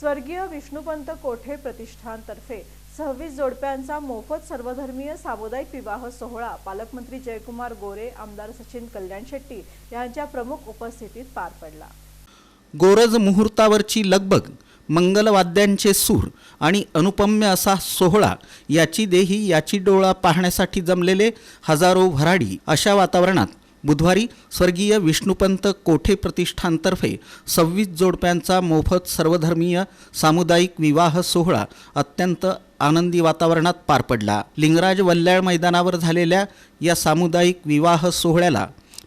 स्वर्गीय विष्णुपंत कोठे प्रतिष्ठानतर्फे? सव्वीस जोडप्यांचा मोफत सर्वधर्मीय सामुदायिक विवाह सोहळा. पालकमंत्री जयकुमार गोरे आमदार सचिन कल्याण शेट्टी यांच्या प्रमुख उपस्थितीत पार पडला. गोरज मुहूर्तावरची लगबग मंगलवाद्यांचे सूर आणि अनुपम्य असा सोहळा याची देही याची डोळा पाहण्यासाठी जमलेले हजारो भराडी अशा वातावरणात बुधवारी स्वर्गीय विष्णुपंत कोठे प्रतिष्ठानतर्फे सव्वीस जोडप्यांचा मोफत सर्वधर्मीय सामुदायिक विवाह सोहळा अत्यंत आनंदी वातावरणात पार पडला. लिंगराज वल्ल्याळ मैदानावर झालेल्या या सामुदायिक विवाह सोहळ्याला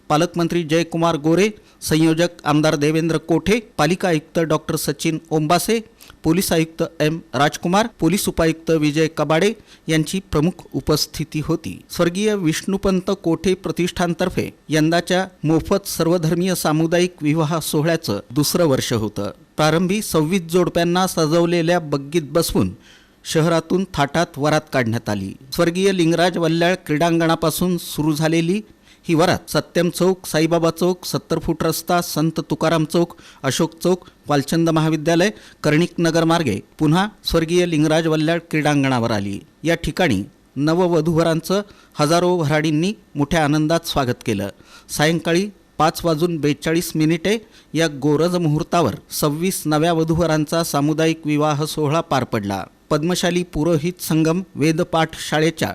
पालकमंत्री जयकुमार गोरे संयोजक आमदार देवेंद्र कोठे पालिका आयुक्त डॉक्टर सचिन ओंबासे पोलीस आयुक्त एम राजकुमार पोलीस उपायुक्त विजय कबाडे यांची प्रमुख उपस्थिती होती. स्वर्गीय विष्णुपंत कोठे प्रतिष्ठानतर्फे यंदाच्या मोफत सर्वधर्मीय सामुदायिक विवाह सोहळ्याचं दुसरं वर्ष होतं. प्रारंभी सव्वीस जोडप्यांना सजवलेल्या बग्गीत बसवून शहरातून थाटात वरात काढण्यात आली. स्वर्गीय लिंगराज वल्ल्याळ क्रीडांगणापासून सुरू झालेली ही वरात सत्यम चौक साईबाबा चौक सत्तर फूट रस्ता संत तुकाराम चौक अशोक चौक वालचंद महाविद्यालय कर्णिक नगर मार्गे पुन्हा स्वर्गीय लिंगराज वल्ल्याळ क्रीडांगणावर आली. या ठिकाणी नववधूवरांचं हजारो भराडींनी मोठ्या आनंदात स्वागत केलं. सायंकाळी पाच वाजून बेचाळीस मिनिटे या गोरज मुहूर्तावर सव्वीस नव्या वधूवरांचा सामुदायिक विवाह सोहळा पार पडला. पद्मशाली पुरोहित संगम वेदपाठ शाळेच्या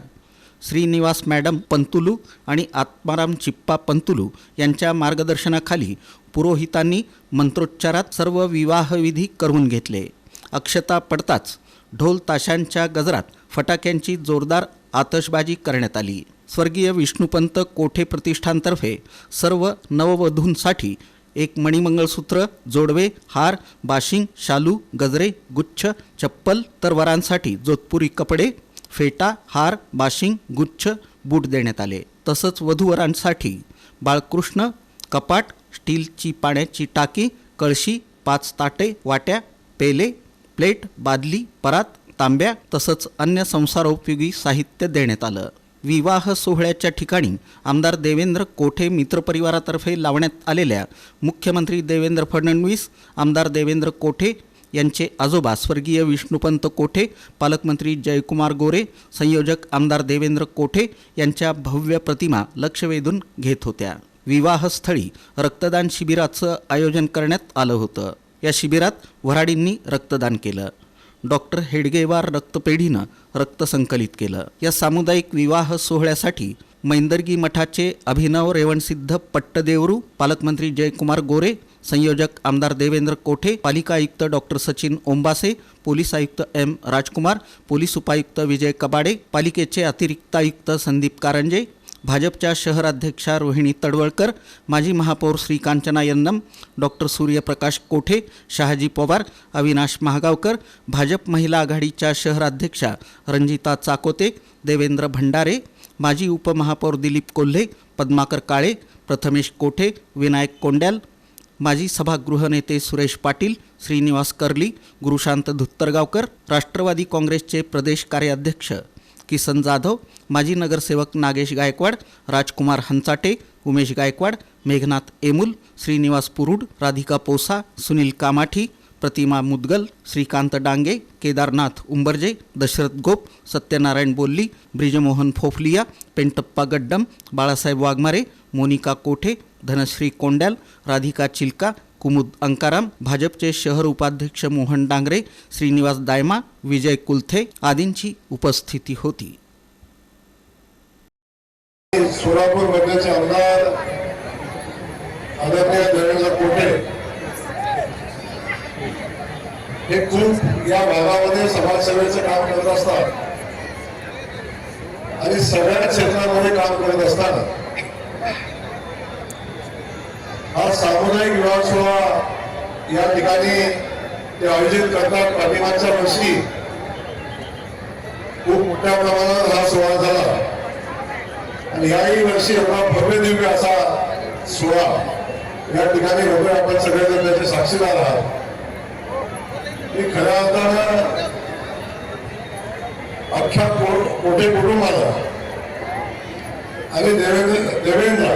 श्रीनिवास मॅडम पंतुलू आणि आत्माराम चिप्पा पंतुलू यांच्या मार्गदर्शनाखाली पुरोहितांनी मंत्रोच्चारात सर्व विवाहविधी करून घेतले. अक्षता पडताच ढोल ताशांच्या गजरात फटाक्यांची जोरदार आतषबाजी करण्यात आली. स्वर्गीय विष्णुपंत कोठे प्रतिष्ठानतर्फे सर्व नववधूंसाठी एक मणिमंगळसूत्र जोडवे हार बाशिंग शालू गजरे गुच्छ चप्पल तर वरांसाठी जोधपुरी कपडे फेटा हार बाशिंग गुच्छ बूट देण्यात आले. तसंच वधूवरांसाठी बाळकृष्ण कपाट स्टीलची पाण्याची टाकी कळशी पाच ताटे वाट्या पेले प्लेट बादली परात तांब्या तसंच अन्य संसारोपयोगी साहित्य देण्यात आलं. विवाह सोहळ्याच्या ठिकाणी आमदार देवेंद्र कोठे मित्रपरिवारातर्फे लावण्यात आलेल्या मुख्यमंत्री देवेंद्र फडणवीस आमदार देवेंद्र कोठे यांचे आजोबा स्वर्गीय विष्णुपंत कोठे पालकमंत्री जयकुमार गोरे संयोजक आमदार देवेंद्र कोठे यांच्या भव्य प्रतिमा लक्ष वेधून घेत होत्या. विवाहस्थळी रक्तदान शिबिराचं आयोजन करण्यात आलं होतं. या शिबिरात वऱ्हाडींनी रक्तदान केलं. डॉक्टर हेडगेवार रक्तपेढीनं रक्त संकलित केलं. या सामुदायिक विवाह सोहळ्यासाठी मैंदर्गी मठाचे अभिनव रेवणसिद्ध पट्टदेवरू पालकमंत्री जयकुमार गोरे संयोजक आमदार देवेंद्र कोठे पालिका आयुक्त डॉक्टर सचिन ओंबासे पोलीस आयुक्त एम. राजकुमार पोलीस उपायुक्त विजय कबाडे पालिकेचे अतिरिक्त आयुक्त संदीप कारंजे भाजपच्या शहराध्यक्षा रोहिणी तडवळकर माजी महापौर श्रीकांचना यन्नम डॉक्टर सूर्यप्रकाश कोठे शहाजी पवार अविनाश महागावकर भाजप महिला आघाडीच्या शहराध्यक्षा रंजिता चाकोते देवेंद्र भंडारे माजी उपमहापौर दिलीप कोल्हे पद्माकर काळे प्रथमेश कोठे विनायक कोंड्याल माजी सभागृह नेते सुरेश पाटील श्रीनिवास कर्ली गुरुशांत धुत्तरगावकर राष्ट्रवादी काँग्रेसचे प्रदेश कार्याध्यक्ष किसन जाधव माजी नगरसेवक नागेश गायकवाड राजकुमार हंचाटे उमेश गायकवाड मेघनाथ एमुल श्रीनिवास पुरुड राधिका पोसा सुनील कामाठी प्रतिमा मुदगल श्रीकांत डांगे केदारनाथ उंबरजे दशरथ गोप सत्यनारायण बोल्ली ब्रिजमोहन फोफलिया पेंटप्पा गड्डम बाळासाहेब वाघमारे मोनिका कोठे धनश्री कोंड्याल राधिका चिलका कुमुद अंकाराम भाजपचे शहर उपाध्यक्ष मोहन डांगरे श्रीनिवास दायमा विजय कुलथे आदींची उपस्थिती होती. सोलापूर मधल्याचे आमदार आदरणीय देवेंद्र कोठे हे खूप या भागामध्ये समाजसेवेचं काम करत असतात. आणि सगळ्या क्षेत्रामध्ये काम करत असताना हा सामुदायिक विवाह सोहळा या ठिकाणी ते आयोजित करतात. पाठिंबाच्या वर्षी खूप मोठ्या प्रमाणात हा सोहळा झाला. आणि याही वर्षी एवढा भव्य दिव्य असा सोहळा या ठिकाणी होतोय आपण सगळेजण त्याचे साक्षीदार आहात. मी खऱ्या अर्थानं अख्ख्या मोठे कुटुंबाला आणि देवेंद्र देवेंद्र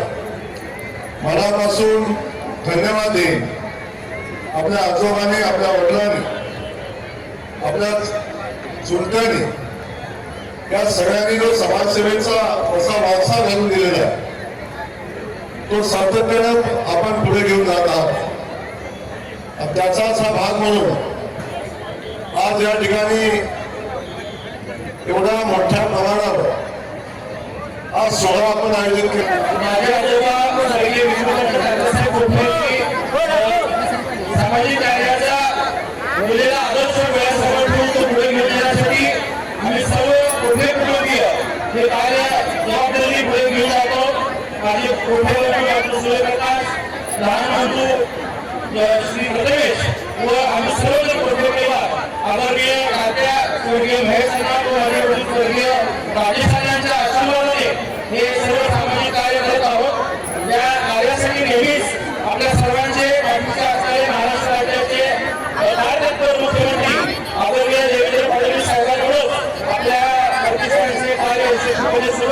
मनापासून धन्यवाद देईन. आपल्या आजोबाने आपल्या वडिलांनी आपल्या चुलत्याने या सगळ्यांनी जो समाजसेवेचा असा वारसा घालून दिलेला आहे तो सातत्यानं आपण पुढे घेऊन जात आहात. त्याचाच हा भाग म्हणून आज या ठिकाणी एवढ्या मोठ्या प्रमाणावर आज सोहळा आपण आयोजित केला. सूर्यप्रकाश लहान बंधू श्री प्रथमेश व आम्ही सर्वजण कोल्हेवार आदरणीय खात्या स्वर्गीय महेश व आम्ही स्वर्गीय राजस्थानांच्या आशीर्वादाने हे सर्व सामाजिक कार्य करत आहोत या कार्यासाठी नेहमीच आपल्या सर्वांचे पाठीचे असणारे महाराष्ट्र राज्याचे कार्यकर्ते मुख्यमंत्री आदरणीय देवेंद्र फडणवीस साहेबांकडून आपल्या पाकिस्तानचे कार्य यशस्वीपणे सुरू